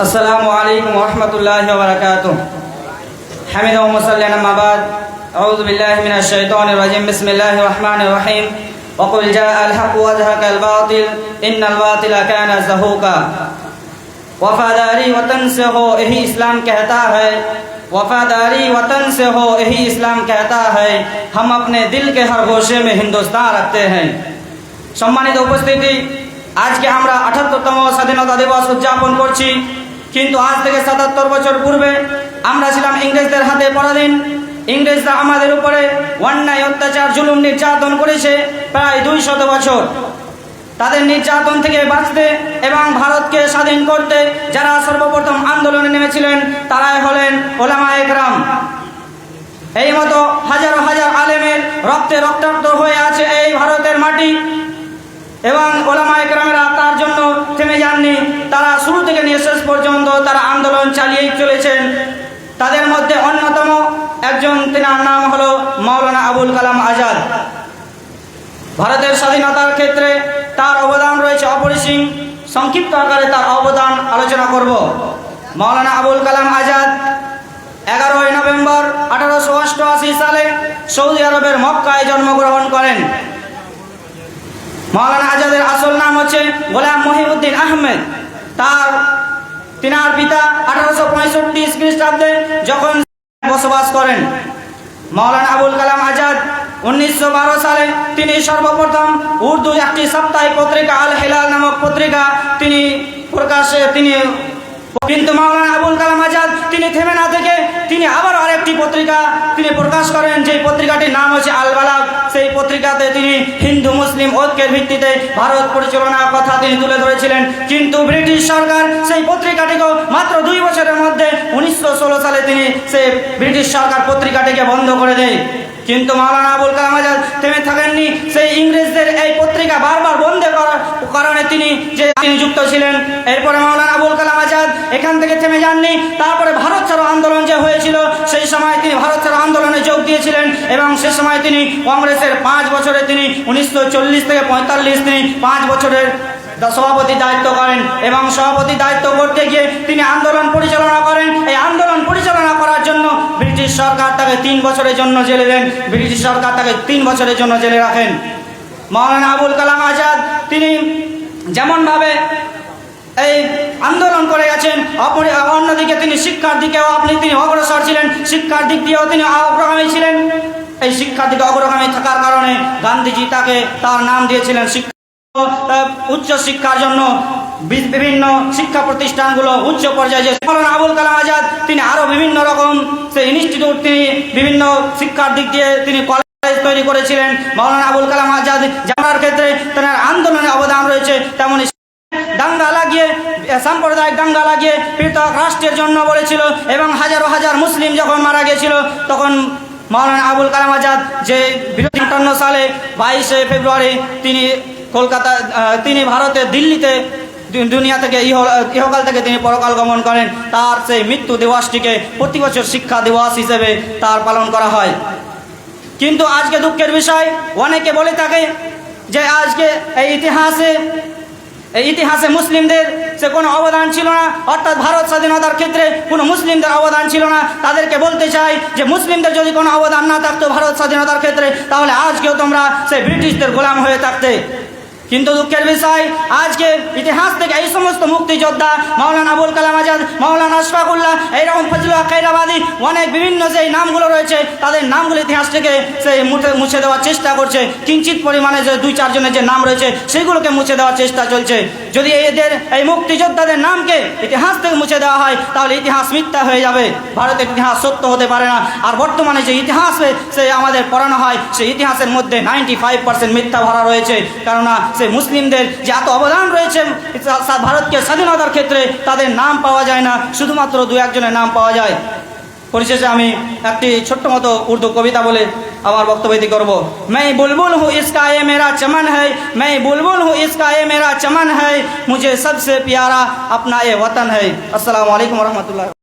असलकम वरहमल वर्क हमिद वफ़ादारी वतन से हो यही इस्लाम कहता है वफ़ादारी वतन से हो यही इस्लाम कहता है हम अपने दिल के हर गोशे में हिंदुस्तान रखते हैं সম্মানিত উপস্থিতি আজকে আমরা আঠাত্তরতম स्वाधीनता दिवस উদযাপন করছি কিন্তু আজ থেকে সাতাত্তর বছর পূর্বে আমরা ছিলাম ইংরেজদের হাতে পরাধীন। ইংরেজরা আমাদের উপরে অন্যায়, অত্যাচার, জুলুম নির্যাতন করেছে প্রায় দুই শত বছর। তাদের নির্যাতন থেকে বাঁচতে এবং ভারতকে স্বাধীন করতে যারা সর্বপ্রথম আন্দোলনে নেমেছিলেন, তারাই হলেন ওলামা একরাম। এই মতো হাজারো হাজার আলেমের রক্তে রক্তাক্ত হয়ে আছে এই ভারতের মাটি। এবং ওলামা একরামেরা তার জন্য থেমে যাননি। তারা শুরু থেকে নিয়ে শেষ পর্যন্ত তারা আন্দোলন চালিয়েই চলেছেন। তাদের মধ্যে অন্যতম একজন, তেনার নাম হলো মাওলানা আবুল কালাম আজাদ। ভারতের স্বাধীনতার ক্ষেত্রে তার অবদান রয়েছে অপরিসীম। সংক্ষিপ্ত আকারে তার অবদান আলোচনা করব। মাওলানা আবুল কালাম আজাদ এগারোই নভেম্বর আঠারোশো অষ্টআশি সালে সৌদি আরবের মক্কায় জন্মগ্রহণ করেন। মাওলানা আজাদের আসল নাম হচ্ছে গোলাম মহিউদ্দিন আহমেদ। তার, তিনার পিতা আঠারোশো পঁয়ষট্টি খ্রিস্টাব্দে যখন বসবাস করেন মাওলানা আবুল কালাম আজাদ উনিশশো বারো সালে তিনি সর্বপ্রথম উর্দু একটি সাপ্তাহিক পত্রিকা আল হেলাল নামক পত্রিকা তিনি প্রকাশে, তিনি, কিন্তু মাওলানা আবুল কালাম আজাদ পত্রিকা তিনি প্রকাশ করেন যে পত্রিকাটির নাম হচ্ছে আল বালাগ সেই পত্রিকাতে তিনি হিন্দু, মুসলিম ঐক্যের ভিত্তিতে ভারত পরিচালনার কথা তিনি তুলে ধরেছিলেন। কিন্তু ব্রিটিশ সরকার সেই পত্রিকাটিকেও মাত্র দুই বছরের মধ্যে উনিশশো সালে তিনি সেই ব্রিটিশ সরকার পত্রিকাটিকে বন্ধ করে দেয়। কিন্তু মাওলানা আবুল কালাম আজাদ থেমে থাকেননি। সেই ইংরেজদের এই পত্রিকা বারবার বন্ধ করার কারণে তিনি যে তিনি যুক্ত ছিলেন। এরপরে মাওলানা আবুল কালাম আজাদ এখান থেকে থেমে যাননি। তারপরে ভারত ছাড়ো আন্দোলন যে হয়েছিল, সেই সময় তিনি ভারত ছাড়ো আন্দোলনে যোগ দিয়েছিলেন এবং সে সময় তিনি কংগ্রেসের পাঁচ বছরে তিনি উনিশশো চল্লিশ থেকে পঁয়তাল্লিশ তিনি পাঁচ বছরের সভাপতি দায়িত্ব করেন এবং সভাপতি দায়িত্ব করতে গিয়ে তিনি আন্দোলন পরিচালনা করেন। এই আন্দোলন পরিচালনা করার জন্য ব্রিটিশ সরকার তাকে তিন বছরের জন্য জেলে দেন। ব্রিটিশ সরকার তাকে তিন বছরের জন্য জেলে রাখেন। মৌলানা আবুল কালাম আজাদ, তিনি যেমনভাবে এই আন্দোলন করে গেছেন। অপরি অন্যদিকে তিনি শিক্ষার দিকেও আপনি তিনি অগ্রসর ছিলেন। শিক্ষার দিক দিয়েও তিনি অগ্রগামী ছিলেন। এই শিক্ষার দিকে অগ্রগামী থাকার কারণে গান্ধীজি তাকে তার নাম দিয়েছিলেন শিক্ষা উচ্চ শিক্ষার জন্য বিভিন্ন শিক্ষা প্রতিষ্ঠানগুলো উচ্চ পর্যায়ে যে আবুল কালাম আজাদ, তিনি আরও বিভিন্ন রকম সেই ইনস্টিটিউট তিনি বিভিন্ন শিক্ষার দিক দিয়ে তিনি কলেজ তৈরি করেছিলেন। মৌলানা আবুল কালাম আজাদ জানার ক্ষেত্রে তেনার আন্দোলনে অবদান রয়েছে তেমনই দাঙ্গা লাগিয়ে, সাম্প্রদায়িক দাঙ্গা লাগিয়ে পৃথক রাষ্ট্রের জন্য বলেছিল এবং হাজারো হাজার মুসলিম যখন মারা গেছিল, তখন মাওলানা আবুল কালাম আজাদ যে বিরোধী আটান্ন সালে বাইশে ফেব্রুয়ারি তিনি কলকাতা তিনি ভারতের দিল্লিতে দুনিয়া থেকে ইহ, ইহকাল থেকে তিনি পরকাল গমন করেন, তার সেই মৃত্যু দিবসটিকে প্রতি বছর শিক্ষা দিবস হিসেবে তার পালন করা হয়। কিন্তু আজকে দুঃখের বিষয়, অনেকে বলে থাকে যে আজকে এই ইতিহাসে ইতিহাসে মুসলিমদের সে কোনো অবদান ছিল না। অর্থাৎ ভারত স্বাধীনতার ক্ষেত্রে কোনো মুসলিমদের অবদান ছিল না। তাদেরকে বলতে চাই যে মুসলিমদের যদি কোনো অবদান না থাকতো ভারত স্বাধীনতার ক্ষেত্রে, তাহলে আজকেও তোমরা সেই ব্রিটিশদের গোলাম হয়ে থাকতে। কিন্তু দুঃখের বিষয়, আজকে ইতিহাস থেকে এই সমস্ত মুক্তিযোদ্ধা মাওলানা আবুল কালাম আজাদ, মাওলানা আশফাকুল্লাহ, এইরকম ফজলুল খাইরাবাদী অনেক বিভিন্ন যে নামগুলো রয়েছে, তাদের নামগুলো ইতিহাস থেকে সেই মুছে মুছে দেওয়ার চেষ্টা করছে। কিঞ্চিত পরিমাণে যে দুই, চারজনের যে নাম রয়েছে, সেগুলোকে মুছে দেওয়ার চেষ্টা চলছে। যদি এদের, এই মুক্তিযোদ্ধাদের নামকে ইতিহাস থেকে মুছে দেওয়া হয়, তাহলে ইতিহাস মিথ্যা হয়ে যাবে। ভারতের ইতিহাস সত্য হতে পারে না। আর বর্তমানে যে ইতিহাসে সে আমাদের পড়ানো হয়, সেই ইতিহাসের মধ্যে নাইনটি ফাইভ পার্সেন্ট মিথ্যা ভরা রয়েছে। কেননা সে মুসলিমদের যে এত অবদান রয়েছে সা- ভারতকে স্বাধীনতার ক্ষেত্রে তাদের নাম পাওয়া যায় না শুধুমাত্র দু একজনের নাম পাওয়া যায় পরিশেষে আমি একটি ছোট্ট মতো উর্দু কবিতা বলে আমার বক্তব্য ইতি করবো मैं बुलबुल हूँ इसका ये मेरा चमन है मैं बुलबुल हूँ इसका ये मेरा चमन है मुझे सबसे प्यारा अपना ये वतन है अस्सलाम वालेकुम रहमतुल्लाह